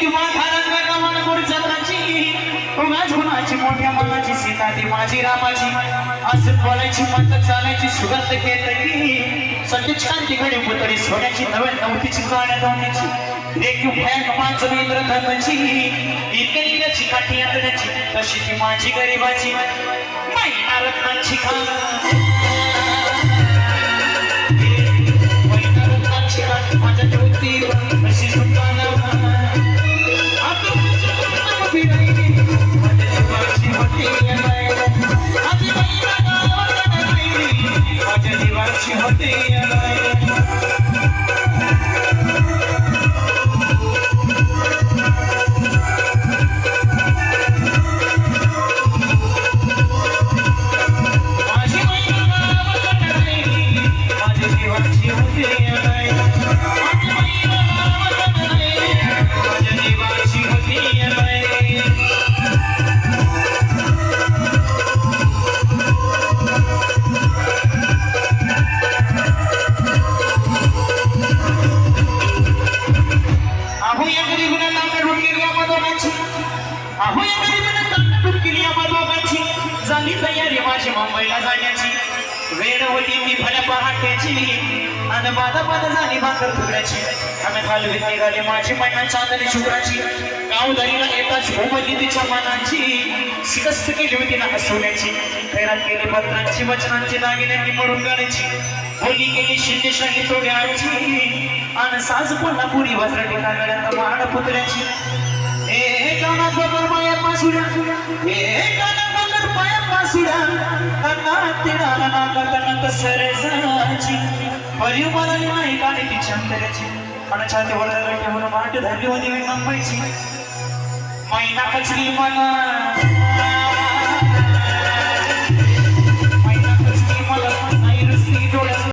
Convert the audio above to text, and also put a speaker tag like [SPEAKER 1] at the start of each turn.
[SPEAKER 1] किंवा धारण गगन गुरुचंद्राची उगाच गुणाची मोठ्या मनाची सीता ती माझी रामाची. असं बोलायची म्हणत चालायची सुगंध केतकी. सत्य शांती घडी पुतळी सोन्याची नव्या नवतीची गाण्या धावण्याची देखील भयाक माणसं इंद्र धर्माची इतकरी काठी आणण्याची तशी ती माझी गरीबाची. मैना रत्नाची खान मैना रत्नाची खान माझ्या ज्योतीवर माझ्या जीवाची होती येणारी. माझी जीवाची होती तयारी माझी मुंबईला जाण्याची. वेळ होती मी फल पहाट्याची आणि बाधा बाधा झाली भाकर फुगड्याची. आणि घालवीत निघाली माझी मैना चांदणी शुक्राची. गावदारीला येताच भूमली तिच्या मनाची. शिकस्त केली होती ना हसवण्याची. खैरात केली पत्रांची वचनांची दागिन्यांनी मरून गाण्याची. बोली केली शिंदेशाही तोड्याची आणि साज पुन्हा पुरी वस्त्र टिका गळ्यात माड पुतळ्याची. ए गाणं बरोबर माया पासुड्या ए गाणं तिडा नाका कन्ना सरजाची परिव म्हणाली नाही गाणी ती चंद्राची. आणि छाती वळलं ठेवून माट धरली होती मी मुंबईची मैना कचली मना